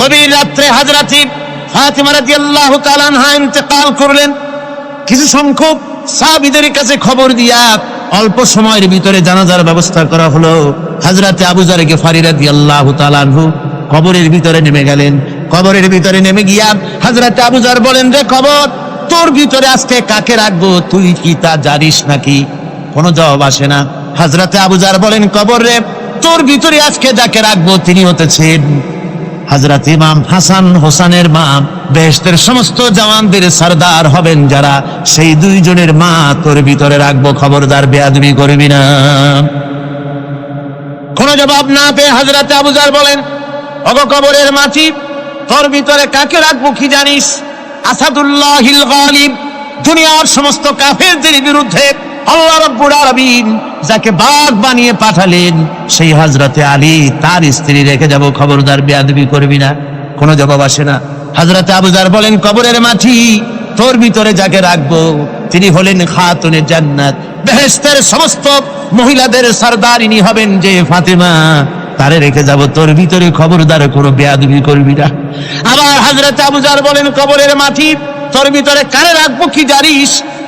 গভীর রাত্রে হাজরাতি ফাতিমা রাদিয়াল্লাহু তাআলা আনহা ইন্তেকাল করলেন। কিছু সংখ্যক সাহাবীদের কাছে খবর দিয়া অল্প সময়ের ভিতরে জানাজার ব্যবস্থা করা হলো। হাজরাতে আবু জার গেফারি রাদিয়াল্লাহু তাআলা আনহু কবরের ভিতরে নেমে গেলেন। কবরের ভিতরে নেমে গিয়া হাজরাতে আবু জার বলেন, রে কবর, তোর ভিতরে আজকে কাকে রাখব? তুই কি তা জানিস নাকি? কোনো জবাব আসে না। হাজরাতে আবু জার বলেন, কবর রে, তোর ভিতরে আজকে যাকে রাখব তিনি হতেছেন হাজরাত ইমাম হাসান হোসানের মা, বেহেশতের সমস্ত জওয়ানদের সর্দার হবেন যারা সেই দুইজনের মা তোর ভিতরে রাখব, খবরদার বেয়াদবি করবি না। কোনো জবাব না পেয়ে হাজরাতে আবুজার বলেন অগ কবরের মাটি, তোর ভিতরে কাকে রাখব কি জানিস? আসাদুল্লাহ হিল দুনিয়ার সমস্ত কাফেরদের বিরুদ্ধে আল্লাহ রব্বুল আলামিন যাকে বাঘ বানিয়ে পাঠালেন, সেই হযরতে আলী তার স্ত্রী রেখে যাব, খবরদার বেয়াদবি করবি না। কোনো জবাব আসে না। হযরতে আবুজার বলেন, কবরের মাটি তোর ভিতরে যাকে রাখব? তিনি হলেন খাতুনে জান্নাত। বেহেশতের সমস্ত মহিলাদের সর্দারিনী হবেন যে ফাতেমা। তারে রেখে যাব, তোর ভিতরে খবরদার কোনো বেয়াদবি করবি না। আবার হাজরত আবুজার বলেন, কবরের মাটি তোর ভিতরে কারে রাখব কি জানিস?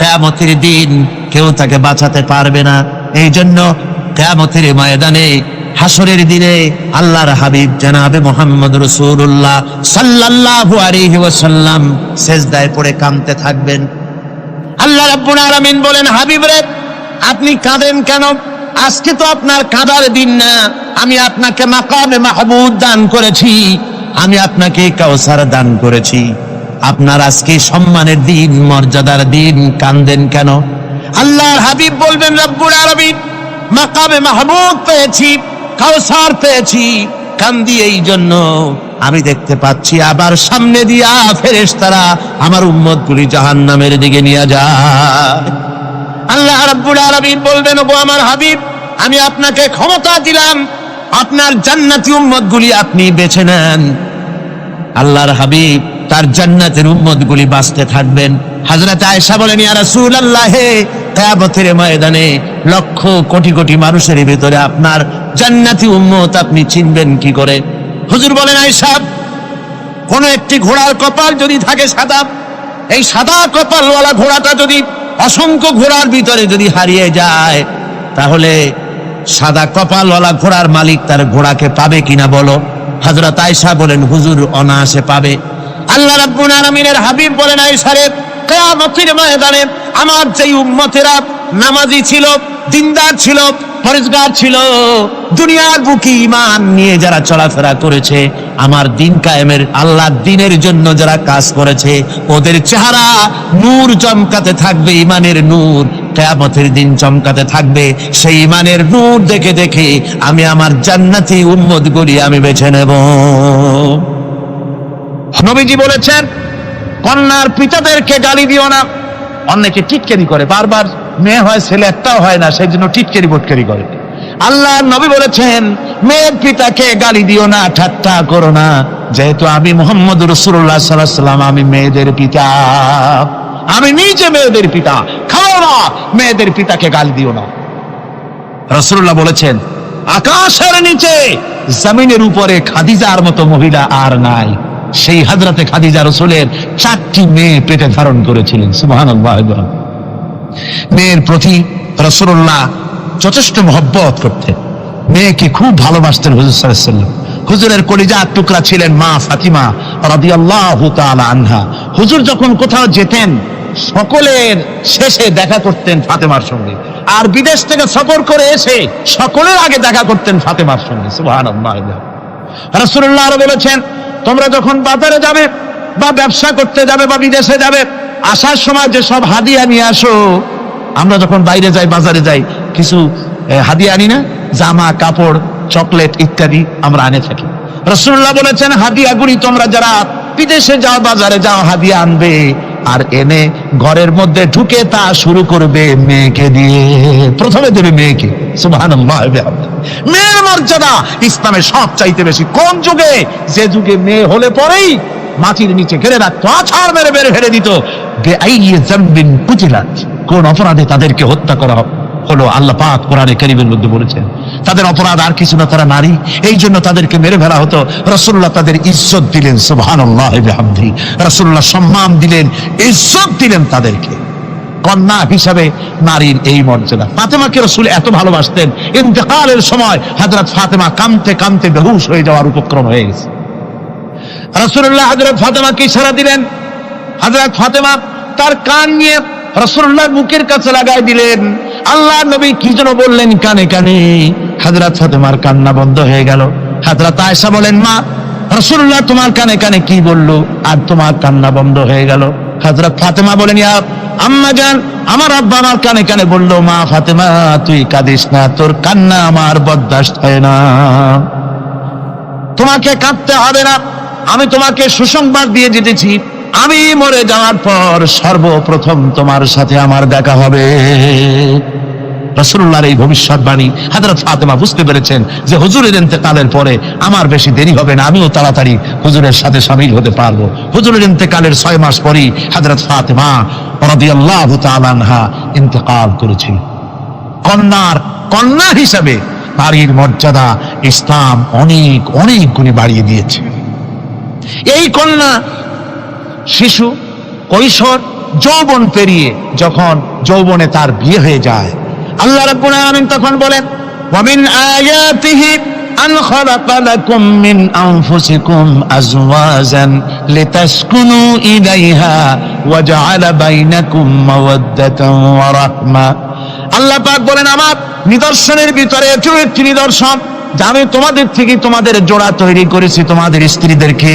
কেয়ামতের দিন কেউ তাকে বাঁচাতে পারবে না। এই জন্য কেয়ামতের ময়দানে হাসরের দিনে আল্লাহর হাবিব জানাবে মোহাম্মদ রসুল্লাহ সাল্লাল্লাহু আলাইহি ওয়াসাল্লাম সেজদায় পড়ে কাঁদতে থাকবেন। আল্লাহ রাব্বুল আলামিন বলেন, হাবিব রে, আপনি কাঁদেন কেন? আজকে তো আপনার কাঁদার দিন না। আমি আপনাকে মাকামে মাহমুদ দান করেছি। আমি আপনাকে কাউসার দান করেছি। আপনার আজকে সম্মানের দিন, মর্যাদার দিন, কান্দেন কেন? আল্লাহর হাবিব বলবেন, রব্বুল আলামিন, মাকামে মাহমুদ পেয়েছি কাউসার পেয়েছি, কান্দি এই জন্য। আমি দেখতে পাচ্ছি, আবার সামনে দিয়া ফেরেশতারা আমার উম্মত গুলি জাহান নামের দিকে নিয়ে যায়। আল্লাহ রব্বুল আলামিন বলবেন, ওগো আমার হাবিব, আমি আপনাকে ক্ষমতা দিলাম, আপনার জান্নাতি উম্মত গুলি আপনি বেছে নেন। আল্লাহর হাবিব তার জান্নাতের উম্মত গুলি বাঁচতে থাকবেন। হাজরত আয়েশা বলেন, ইয়া ময়দানে লক্ষ কোটি কোটি মানুষের ভিতরে আপনার জান্নাতি উম্মত আপনি চিনবেন কি করে? হুজুর বলেন, আয়েশা, কোন একটি ঘোড়ার কপাল যদি থাকে সাদা, এই সাদা কপালওয়ালা ঘোড়াটা যদি অসংখ্য ঘোড়ার ভিতরে যদি হারিয়ে যায়, তাহলে সাদা কপালওয়ালা ঘোড়ার মালিক তার ঘোড়াকে পাবে কিনা বলো? হযরত আয়েশা বলেন, হুজুর অনায়াসে পাবে। আল্লাহ রাব্বুল আলামিনের হাবিব বলেন আয়েশা রে কিয়ামতের ময়দানে আমার যেই উম্মতেরা নামাজি ছিল, দিনদার ছিল, পরেজগার ছিল, দুনিয়ার বুকে ইমান নিয়ে যারা চলাফেরা করেছে, আমার দিন কায়েমের আল্লাহ দিনের জন্য যারা কাজ করেছে, ওদের চেহারা নূর চমকাতে থাকবে ইমানের নূর কেয়ামতের দিন চমকাতে থাকবে। সেই ইমানের নূর দেখে দেখে আমি আমার জান্নাতি উম্মত গুলি আমি বেছে নেব। নবীজি বলেছেন, কন্যার পিতাদেরকে গালি দিও না। অনেকে টিটকেরি করে। বারবার মেয়ে হয়, ছেলে একটাও হয় না, সেই জন্য টিটকেরি, বটকেরি করে। আল্লাহ নবী বলেছেন, মেয়ের পিতাকে গালি দিও না, ঠাট্টা করো না। যেহেতু আমি মোহাম্মদ রসুল্লাহ সাল্লাহ সাল্লাম আমি মেয়েদের পিতা। আমি নিজে মেয়েদের পিতা। খাও না, মেয়েদের পিতাকে গালি দিও না। রসুল্লাহ বলেছেন, আকাশের নিচে, জমিনের উপরে খাদিজার মতো মহিলা আর নাই। সেই হাজরাতে খাদিজা রসুলের চারটি মেয়ে পেটে ধারণ করেছিলেন। সুবাহান মেয়ের প্রতি রসুল্লাহ যথেষ্ট মহব্বত করতেন। মেয়েকে খুব ভালোবাসতেন হুজুর সাল্লাম হুজুরের কলিজা টুকরা ছিলেন মা ফাতিমা আনহা। হুজুর যখন কোথাও যেতেন, সকলের শেষে দেখা করতেন ফাতেমার সঙ্গে। আর বিদেশ থেকে সফর করে এসে সকলের আগে দেখা করতেন ফাতেমার সঙ্গে। সুবহানাল্লাহ রাসূলুল্লাহ আরও বলেছেন তোমরা যখন বাজারে যাবে বা ব্যবসা করতে যাবে বা বিদেশে যাবে, আসার সময় যে সব হাদিয়া নিয়ে আসো, আমরা যখন বাইরে যাই, বাজারে যাই, কিছু হাদিয়া আনি না? জামা, কাপড়, চকলেট ইত্যাদি আমরা আনে থাকি। রসুল্লাহ বলেছেন, হাদিয়া হাদিয়াগুলি তোমরা যারা বিদেশে যাও, বাজারে যাও, হাদিয়া আনবে, আর এনে ঘরের মধ্যে ঢুকে তা শুরু করবে মেয়েকে দিয়ে। প্রথমে দেবে মেয়েকে। সুবহানাল্লাহ মেয়ের মর্যাদা ইসলামে সব চাইতে বেশি। কোন যুগে? যে যুগে মেয়ে হলে পরেই মাটির নিচে ঘেরে রাখতো, আছাড় মেরে মেরে ফেলে দিত। কোন অপরাধে তাদেরকে হত্যা করা হলো আল্লাহ পাক কোরআনে কারিমের মধ্যে বলেছেন। তাদের অপরাধ আর কিছু না, তারা নারী। এই জন্য তাদেরকে মেরে ফেলা হতো। রসুল্লাহ তাদের ইজ্জত দিলেন বিহামদি। রসুল্লাহ সম্মান দিলেন, ইজ্জত দিলেন তাদেরকে। কন্যা হিসাবে নারীর এই মর্যাদা। ফাতেমাকে রসুল এত ভালোবাসতেন। ইন্তেকালের সময় হযরত ফাতেমা কামতে কামতে বেহুশ হয়ে যাওয়ার উপক্রম হয়ে গেছে। রসুল্লাহ হজরত ফাতেমাকে ইশারা দিলেন। হজরত ফাতেমা তার কান নিয়ে রসুল্লাহ মুখের কাছে লাগাই দিলেন। আল্লাহ নবী কি যেন বললেন কানে কানে। হাজরাত ফাতেমার কান্না বন্ধ হয়ে গেল। হাজরাত আয়েশা বলেন, মা রসুল্লাহ তোমার কানে কানে কি বলল? আর তোমার কান্না বন্ধ হয়ে গেল। হাজরাত ফাতেমা বলেন, ইয়া আম্মা জান, আমার আব্বা আমার কানে কানে বলল, মা ফাতেমা, তুই কাঁদিস না, তোর কান্না আমার বরদাস্ত হয় না। তোমাকে কাঁদতে হবে না, আমি তোমাকে সুসংবাদ দিয়ে যেতেছি আমি মরে যাওয়ার পর সর্বপ্রথম তোমার সাথে আমার দেখা হবে। রসুল্লাহর এই ভবিষ্যৎবাণী হাজরত ফাতেমা বুঝতে পেরেছেন যে হুজুরের ইন্তেকালের পরে আমার বেশি দেরি হবে না, আমিও তাড়াতাড়ি হুজুরের সাথে সামিল হতে পারব। হুজুরের ইন্তেকালের ছয় মাস পরেই হাজরত ফাতেমা রাদিয়াল্লাহু তাআলা আনহা ইন্তেকাল করেছিল। কন্যার, কন্যা হিসাবে নারীর মর্যাদা ইসলাম অনেক অনেক গুণে বাড়িয়ে দিয়েছে। এই কন্যা শিশু কৈশোর যৌবন পেরিয়ে যখন যৌবনে তার বিয়ে হয়ে যায় আল্লাহ রাব্বুল আলামিন তখন বলেন, ওয়ামিন আয়াতিহি লাকুম মিন আনফুসিকুম আজওয়াজান লিতাসকুনু ইলাইহা ওয়া জাআলা বাইনাকুম মাওয়াদ্দাতান ওয়া রাহমা। আল্লাহ পাক বলেন, আমার নিদর্শনের ভিতরে এটিও একটি নিদর্শন যে আমি তোমাদের থেকে তোমাদের জোড়া তৈরি করেছি তোমাদের স্ত্রীদেরকে।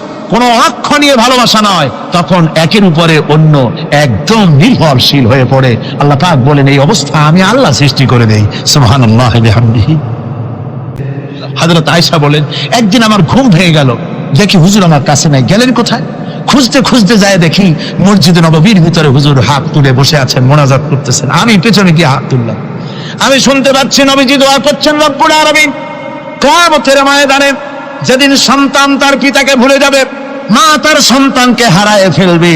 কোনো অক্ষণীয় ভালোবাসা নয়, তখন একের উপরে অন্য একদম নির্ভরশীল হয়ে পড়ে। আল্লাহ পাক বলেন, এই অবস্থা আমি আল্লাহ সৃষ্টি করে দেই। সুবহানাল্লাহ, বিহামদিহি। হযরত আয়েশা বলেন, একদিন আমার ঘুম ভেঙে গেল। দেখি হুজুর আমার কাছে নাই, গেলেন কোথায়? খুঁজতে খুঁজতে যায় দেখি মসজিদে নববীর ভিতরে হুজুর হাত তুলে বসে আছেন, মোনাজাত করতেছেন। আমি পেছনে গিয়ে হাত তুললাম। আমি শুনতে পাচ্ছি, নবীজি দোয়া করছেন, রব্বুল আলামিন, কিয়ামতের ময়দানে যেদিন সন্তান তার পিতাকে ভুলে যাবে মা তার সন্তানকে হারায় ফেলবে।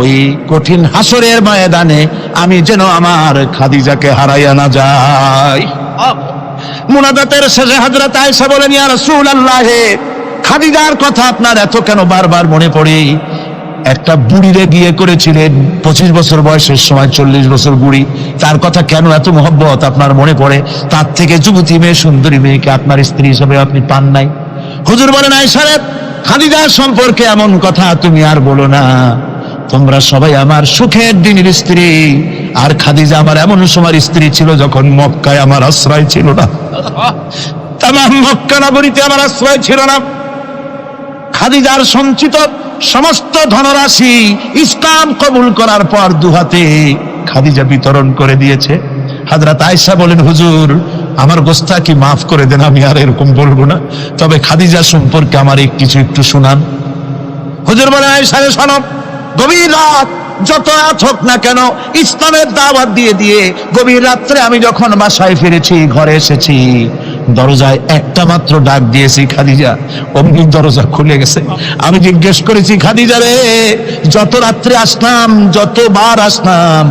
ওই কঠিন হাসরের ময়দানে আমি যেন আমার খাদিজাকে হারাইয়া না যাই। মুনাজাতের শেষে হযরত আয়েশা বলেন ইয়া রাসূলুল্লাহ খাদিজার কথা আপনার এত কেন বারবার মনে পড়ে? একটা বুড়িরে গিয়ে করেছিলেন পঁচিশ বছর বয়সের সময় চল্লিশ বছর বুড়ি। তার কথা কেন এত মহব্বত আপনার মনে পড়ে? তার থেকে যুবতী মেয়ে সুন্দরী মেয়েকে আপনার স্ত্রী হিসেবে আপনি পান নাই? হুজুর বলেন আয়সারেব খাদিজার সম্পর্কে এমন কথা তুমি আর বলো না। তোমরা সবাই আমার সুখের দিনের স্ত্রী। আর খাদিজা আমার এমন সময় স্ত্রী ছিল যখন মক্কায় আমার আশ্রয় ছিল না। তাম মক্কা নগরীতে আমার আশ্রয় ছিল না। খাদিজার সঞ্চিত সমস্ত ধনরাশি ইসলাম কবুল করার পর দুহাতে খাদিজা বিতরণ করে দিয়েছে। হাজরাত আয়েশা বলেন, হুজুর আমার গোস্তা কি মাফ করে দেন, আমি আর এরকম বলব না। তবে খাদিজা সম্পর্কে আমার এই কিছু একটু শোনান। হুজুর বলে সারে শোনো। গভীর রাত, যত রাত হোক না কেন, ইসলামের দাওয়াত দিয়ে দিয়ে গভীর রাত্রে আমি যখন বাসায় ফিরেছি, ঘরে এসেছি দরজায় একটা মাত্র ডাক দিয়েছি, খাদিজা। অমনি দরজা খুলে গেছে। আমি জিজ্ঞেস করেছি, খাদিজা রে, যত রাত্রে আসলাম যতবার আসলাম,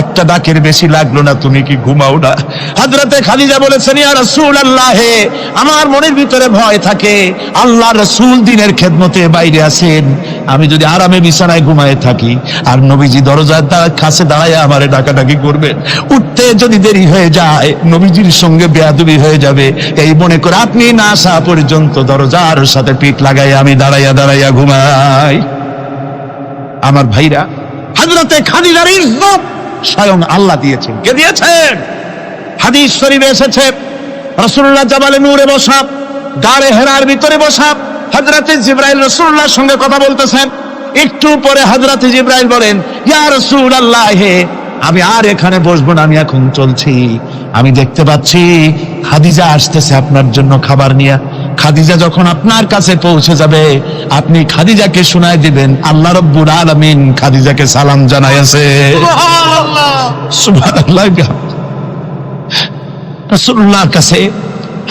একটা ডাকের বেশি লাগল না, তুমি কি ঘুমাও না? হাজরাতে খাদিজা বলেছেন, ইয়া রাসূল আল্লাহে আমার মনের ভিতরে ভয় থাকে। আল্লাহ রসুল দিনের খেদমতে বাইরে আছেন আমি যদি আরামে বিছানায় ঘুমায় থাকি, আর নবীজি দরজার কাছে দাঁড়ায় আমারে ডাকাডাকি করবে উঠতে যদি দেরি হয়ে যায়, নবীজির সঙ্গে বেয়াদবি হয়ে যাবে, এই মনে করে আপনি না আসা পর্যন্ত দরজার সাথে পিঠ লাগাই আমি দাঁড়াইয়া দাঁড়াইয়া ঘুমাই। আমার ভাইরা হাজরতে খাদিজার ইজ্জত স্বয়ং আল্লাহ দিয়েছেন। কে দিয়েছেন? হাদিস শরীফে এসেছে রসুল্লাহ জাবালে নূরে বসা, গাড়ে হেরার ভিতরে বসা হজরতে জিব্রাইল রসুল্লাহর সঙ্গে কথা বলতেছেন। একটু পরে হজরতে জিব্রাইল বলেন ইয়া রসুল আল্লাহ আমি আর এখানে বসবো না আমি এখন চলছি। আমি দেখতে পাচ্ছি খাদিজা আসতেছে আপনার জন্য খাবার নিয়ে। খাদিজা যখন আপনার কাছে পৌঁছে যাবে আপনি খাদিজাকে শোনায় দিবেন আল্লাহ রব্বুর আলামিন খাদিজাকে সালাম জানাইছে সুবহানাল্লাহ। রাসূলুল্লাহর কাছে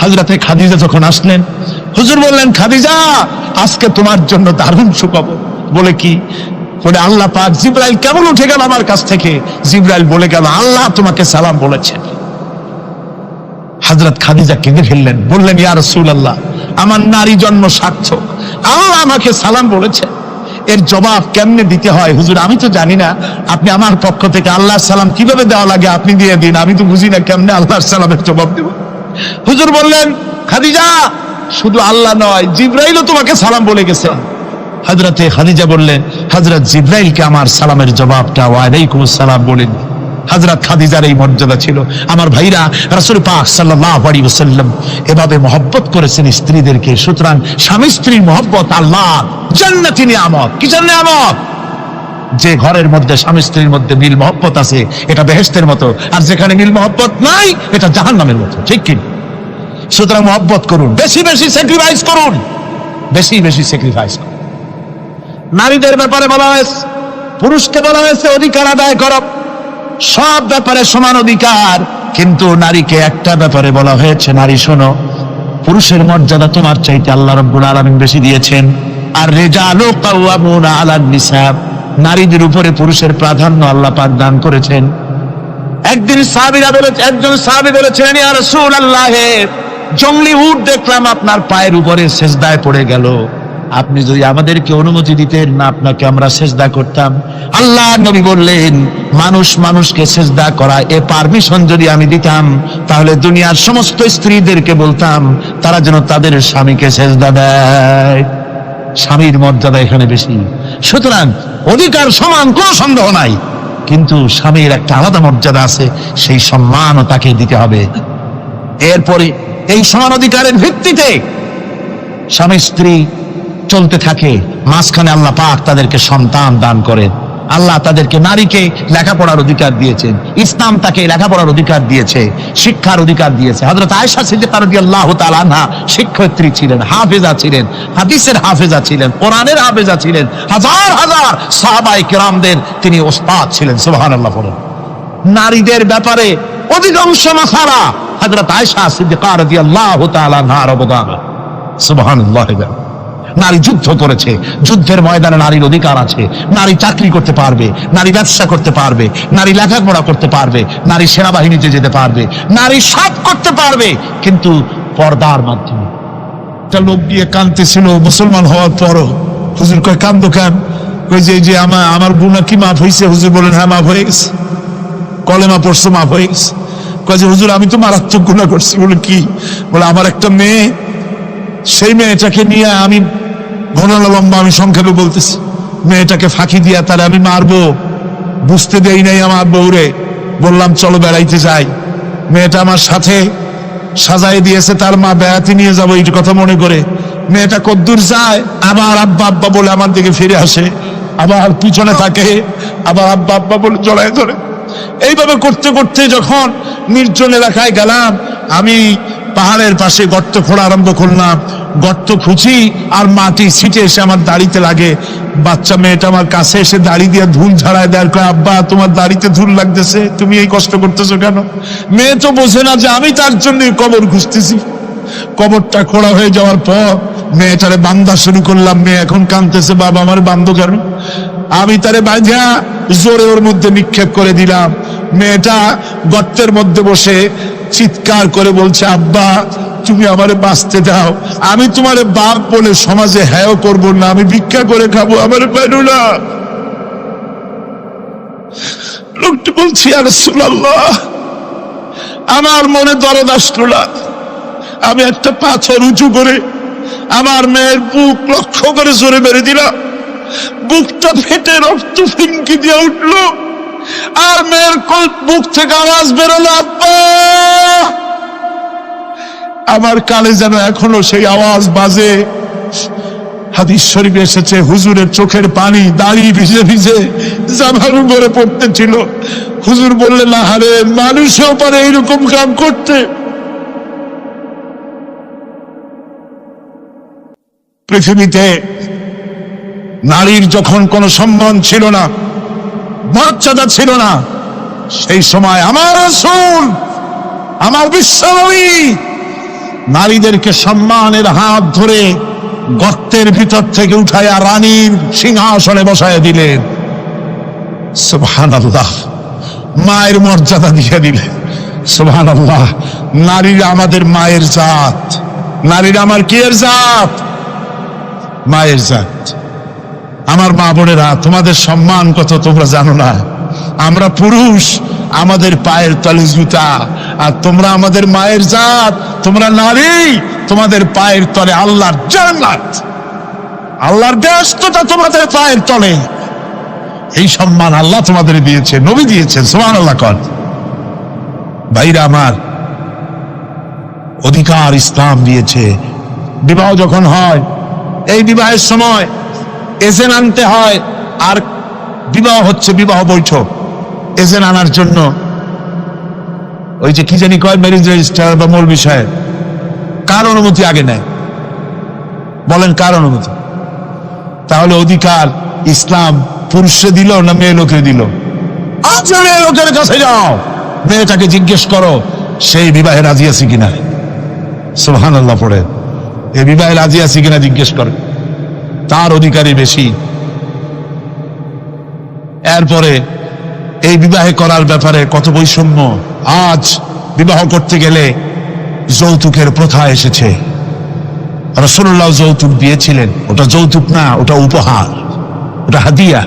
হযরতে খাদিজা যখন আসলেন, হুজুর বললেন, খাদিজা, আজকে তোমার জন্য দারুণ সুখবর। বলে কি? বলে, আল্লাহ পাক জিব্রাইল কেমন উঠে গেল আমার কাছ থেকে? জিব্রাইল বলে গেল, আল্লাহ তোমাকে সালাম বলেছেন। হযরত খাদিজা কেঁদে ফেললেন, বললেন, ইয়া রাসূলুল্লাহ, আমার নারী জন্ম সার্থক। আল্লাহ আমাকে সালাম বলেছেন। এর জবাব কেমনে দিতে হয়? হুজুর, আমি তো জানি না। আপনি আমার পক্ষ থেকে আল্লাহর সালাম কীভাবে দেওয়া লাগে আপনি দিয়ে দিন। আমি তো বুঝি না কেমনে আল্লাহর সালামের জবাব দেব। হুজুর বললেন, খাদিজা, শুধু আল্লাহ নয়, জিব্রাইলও তোমাকে সালাম বলে গেছে। হজরতে খাদিজা বললেন হজরত জিব্রাইলকে আমার সালামের জবাবটা ওয়ালাইকুম সালাম বলেন। হজরত খাদিজার এই মর্যাদা ছিল। আমার ভাইরা রাসূল পাক সাল্লাল্লাহু আলাইহি ওয়াসাল্লাম এভাবে মহব্বত করেছেন স্ত্রীদেরকে। সুতরাং স্বামী স্ত্রীর মহব্বত আল্লাহ। জান্নাতি নিয়ামত। কিসের নিয়ামত? যে ঘরের মধ্যে স্বামী স্ত্রীর মধ্যে মিল মহব্বত আছে, এটা বেহেশতের মতো। আর যেখানে মিল মহব্বত নাই, এটা জাহান্নামের মতো। ঠিক কি? সুতরাং মহব্বত করুন। বেশি বেশি স্যাক্রিফাইস করুন। বেশি বেশি স্যাক্রিফাইস করুন। নারীদের ব্যাপারে বলা হয়েছে, পুরুষকে বলা হয়েছে, অধিকার আদায় করো। সব ব্যাপারে সমান অধিকার। কিন্তু নারীকে একটা ব্যাপারে বলা হয়েছে, নারী শোনো, পুরুষের মর্যাদা তোমার চাইতে আল্লাহ রব্বুল আলামিন বেশি দিয়েছেন। আর রেজালু কাওয়ামুনা আলান নিসাব নারীদের উপরে পুরুষের প্রাধান্য আল্লাহ পাক দান করেছেন। একদিন একজন সাহাবী বলেছিলেন, ইয়া জঙ্গলি উট দেখলাম আপনার পায়ের উপরে সেজদায় পড়ে গেল। আপনি যদি আমাদেরকে অনুমতি দিতেন না, আপনাকে আমরা সেজদা করতাম। আল্লাহ নবী বললেন, মানুষ মানুষকে সেজদা করা, এ পারমিশন যদি আমি দিতাম, তাহলে দুনিয়ার সমস্ত স্ত্রীদেরকে বলতাম, তারা যেন তাদের স্বামীকে সেজদা দেয়। স্বামীর মর্যাদা এখানে বেশি। সুতরাং অধিকার সমান কোনো সন্দেহ নাই। কিন্তু স্বামীর একটা আলাদা মর্যাদা আছে, সেই সম্মানও তাকে দিতে হবে। এরপরে এই সমান অধিকারের ভিত্তিতে স্বামী স্ত্রী চলতে থাকে, মাঝখানে আল্লাহ পাক তাদেরকে সন্তান দান করেন। আল্লাহ তাদেরকে নারীকে লেখাপড়ার অধিকার দিয়েছেন। ইসলাম তাকে লেখাপড়ার অধিকার দিয়েছে, শিক্ষার অধিকার দিয়েছে। হযরত আয়েশা সিদ্দিকা রাদিয়াল্লাহু তাআলা আনহা শিক্ষয়িত্রী ছিলেন, হাফেজা ছিলেন, হাদিসের হাফেজা ছিলেন, কোরআনের হাফেজা ছিলেন, হাজার হাজার সাহাবায়ে কেরামদের তিনি ওস্তাদ ছিলেন, সুবহানাল্লাহ বলেন নারীদের ব্যাপারে অধিকাংশ মাসারা হযরত আয়েশা সিদ্দিকা রাদিয়াল্লাহু তাআলা আনহার অবদান। সুবহানাল্লাহ নারী যুদ্ধ করেছে। যুদ্ধের ময়দানে নারীর অধিকার আছে। নারী চাকরি করতে পারবে, নারী ব্যবসা করতে পারবে, নারী লেখাপড়া করতে পারবে, নারী সেনাবাহিনীতে যেতে পারবে, নারী সব করতে পারবে, কিন্তু পর্দার মাধ্যমে। একটা লোক গিয়ে কাঁদতেছিল, মুসলমান হওয়ার পরও। হুজুর কয়, কান্দ কেন? কই যে যে আমার আমার গুণা কি মাফ হয়েছে হুজুর বলেন হ্যাঁ মাফ হয়ে গেছে। কলেমা পড়ছো, মাফ হয়ে গেছে। কয়, যে, হুজুর, আমি তো মারাত্মক গুণা করছি। বলে, কি? বলে, আমার একটা মেয়ে, সেই মেয়েটাকে নিয়ে আমি ঘন লম্বা আমি সংক্ষেপে বলতেছি। মেয়েটাকে ফাঁকি দিয়া তারে আমি মারবো। বুঝতে দেই নাই আমার বউরে। বললাম, চলো বেড়াইতে যাই। মেয়েটা আমার সাথে সাজাই দিয়েছে, তার মা বেড়াতে নিয়ে যাব এই কথা মনে করে। মেয়েটা কদ্দূর যায়, আবার আব্বা আব্বা বলে আমার দিকে ফিরে আসে। আবার পিছনে থাকে, আবার আব্বা আব্বা বলে জড়ায় ধরে। এইভাবে করতে করতে যখন নির্জন এলাকায় গেলাম, আমি পাহাড়ের পাশে গর্ত খোঁড়া আরম্ভ করলাম। গর্ত খুঁজি আর মাটি ছিটে এসে আমার দাড়িতে লাগে। বাচ্চা মেয়েটা আমার কাছে এসে দাড়ি দিয়ে ধুল ঝাড়ায় দেয়। কয়, আব্বা তোমার দাড়িতে ধুল লাগতেছে তুমি এই কষ্ট করতেছো কেন? মেয়ে তো বোঝে না যে আমি তার জন্য কবর খুঁজতেছি। কবরটা খোড়া হয়ে যাওয়ার পর মেয়েটারে বান্দা শুরু করলাম। মেয়ে এখন কানতেছে বাবা আমার বান্ধ কেন আমি তারে বাঁধা জোরে ওর মধ্যে নিক্ষেপ করে দিলাম। মেয়েটা গর্তের মধ্যে বসে চিৎকার করে বলছে আব্বা তুমি আমারে বাঁচতে দাও। আমি তোমার বাপ বলে সমাজে হ্যাঁ করব না, আমি ভিক্ষা করে খাব, আমার পেরো না। লোকটি বলছি আর সুলাল্লাহ আমার মনে দরদ আসলো না। আমি একটা পাথর উঁচু করে আমার মেয়ের বুক লক্ষ্য করে জোরে মেরে দিলাম। বুকটা ফেটে রক্ত ফিনকি দিয়ে উঠল। আর মেয়ের বুক থেকে আওয়াজ বেরোলো, আব্বা! আমার কালে যেন এখনও সেই আওয়াজ বাজে। হাদিস শরীফে এসেছে, হুজুরের চোখের পানি দাড়ি ভিজে ভিজে জামার উপরে পড়তেছিল। হুজুর বললেন আহারে মানুষও পারে এইরকম কাম করতে। পৃথিবীতে নারীর যখন কোনো সম্মান ছিল না, মর্যাদা ছিল না, সেই সময় আমার রসুল, আমার বিশ্বনবী নারীদেরকে সম্মানের হাত ধরে গর্তের ভিতর থেকে উঠাইয়া রানীর সিংহাসনে বসায় দিলেন। সুবহান আল্লাহ মায়ের মর্যাদা দিয়ে দিলেন। সুবহান আল্লাহ নারীরা আমাদের মায়ের জাত। নারীরা আমার কি এর জাত? মায়ের জাত। আমার মা বোনেরা, তোমাদের সম্মান কত তোমরা জানো না। আমরা পুরুষ আমাদের পায়ের তলে জুতা, আর তোমরা আমাদের মায়ের জাত, তোমরা নারী, তোমাদের পায়ের তলে আল্লাহর জান্নাত। আল্লাহর ব্যস্ততা তোমাদের পায়ের তলে। এই সম্মান আল্লাহ তোমাদের দিয়েছে, নবী দিয়েছেন সোমান আল্লাহ কর। ভাইরা আমার, অধিকার ইসলাম দিয়েছে। বিবাহ যখন হয়, এই বিবাহের সময় এজেন্ট আনতে হয়, আর বিবাহ হচ্ছে বিবাহ বৈঠক। এজেন্ট আনার জন্য। ওই যে কি জানি কয় ম্যারেজ রেজিস্টার বা মূল বিষয়ে কার অনুমতি আগে নেয়? বলেন কার অনুমতি? তাহলে অধিকার ইসলাম পুরুষে দিল না মেয়ে লোকে দিল? লোকের কাছে যাও। মেয়েটাকে জিজ্ঞেস করো, সেই বিবাহে রাজি আছে কিনা? সুহান আল্লাহ পড়ে। এই বিবাহে রাজি আছে কিনা জিজ্ঞেস করে। তার অধিকারই বেশি। এরপরে এই বিবাহে করার ব্যাপারে কত বৈষম্য, আজ বিবাহ করতে গেলে যৌতুকের প্রথা এসেছে। রসুল্লাহ যৌতুক দিয়েছিলেন, ওটা যৌতুক না, ওটা উপহার, ওটা হাদিয়া।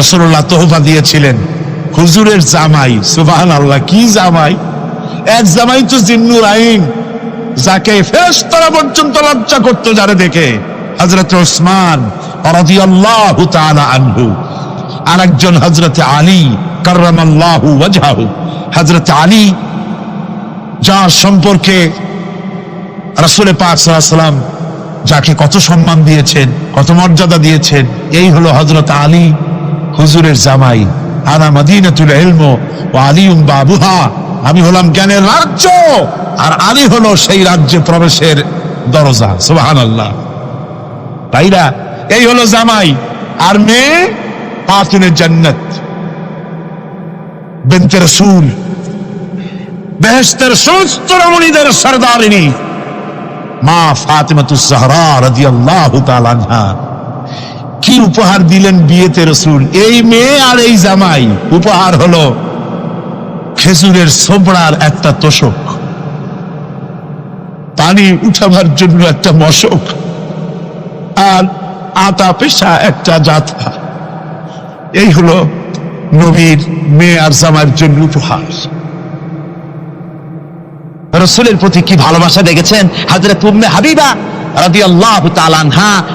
রসুল্লাহ তোহফা দিয়েছিলেন, হুজুরের জামাই সুবাহান আল্লাহ কি জামাই? এক জামাই তো জিন্নুর আইন, যাকে ফেরেশতারা পর্যন্ত লজ্জা করতো যারে দেখে। হজরত ওসমান আনহু, আরেকজন হজরত আলী হজরত আলী, যার সম্পর্কে রাসূল পাক সাল্লাম যাকে কত সম্মান দিয়েছেন, কত মর্যাদা দিয়েছেন, এই হলো হজরত আলী, হুজুরের জামাই। আনা মদিনাতুল ইলম ওয়া আলিউম বাবুহা। আমি হলাম জ্ঞানের রাজ্য, আর আলী হলো সেই রাজ্যে প্রবেশের দরজা। সুবহানাল্লাহ। ভাইরা, এই হলো জামাই। আর মেয়ে পাতুনের জান্নাত। বিনতে রসুল বেহেশতের সমস্ত রমণীদের সরদারিনী মা ফাতেমাতুস জাহরা রাদিয়াল্লাহু তাআলা আনহা কি উপহার দিলেন বিয়েতে রসুল? এই মেয়ে আর এই জামাই। উপহার হলো খেজুরের সোবড়ার একটা তোষক। পানি উঠাবার জন্য একটা মশক। আর আতা পেশা একটা জাথা এই হলো নবীর মেয়ে আর জামার জন্য উপহার। রসুলের প্রতি কি ভালোবাসা দেখেছেন? হাজরত উম্মে হাবিবা আল্লাহ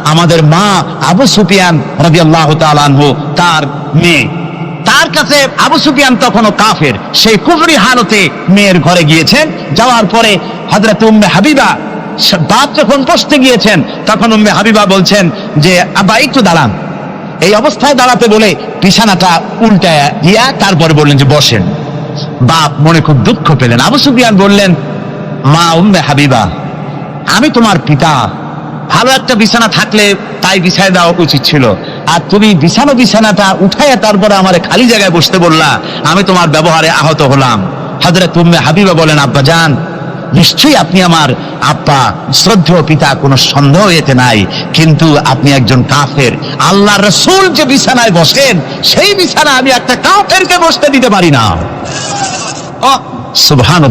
আমাদের মা আবু সুফিয়ান রাদি আল্লাহ তার মেয়ে। তার কাছে আবু সুফিয়ান তখনও কাফের। সেই কুফরি হালতে মেয়ের ঘরে গিয়েছেন। যাওয়ার পরে হজরত উম্মে হাবিবা বাপ যখন বসতে গিয়েছেন, তখন উম্মে হাবিবা বলছেন যে, আব্বা, একটু দাঁড়ান। এই অবস্থায় দাঁড়াতে বলে বিছানাটা উল্টায় দিয়া তারপরে বললেন যে বসেন। বাপ মনে খুব দুঃখ পেলেন। আবু সুফিয়ান বললেন, মা উম্মে হাবিবা, আমি তোমার পিতা। ভালো একটা বিছানা থাকলে তাই বিছায় দেওয়া উচিত ছিল। আর তুমি বিছানো বিছানাটা উঠাইয়া তারপরে আমার খালি জায়গায় বসতে বললা, আমি তোমার ব্যবহারে আহত হলাম। হাজরে তুমি হাবিবা বলেন, আব্বা যান নিশ্চয়ই আপনি আমার আপা, শ্রদ্ধেয় পিতা, কোনো সন্দেহ এতে নাই। কিন্তু আপনি একজন কাফের। আল্লাহ রসুল যে বিছানায় বসেন, সেই বিছানা আমি একটা কাফেরকে বসতে দিতে পারি না। সুবহান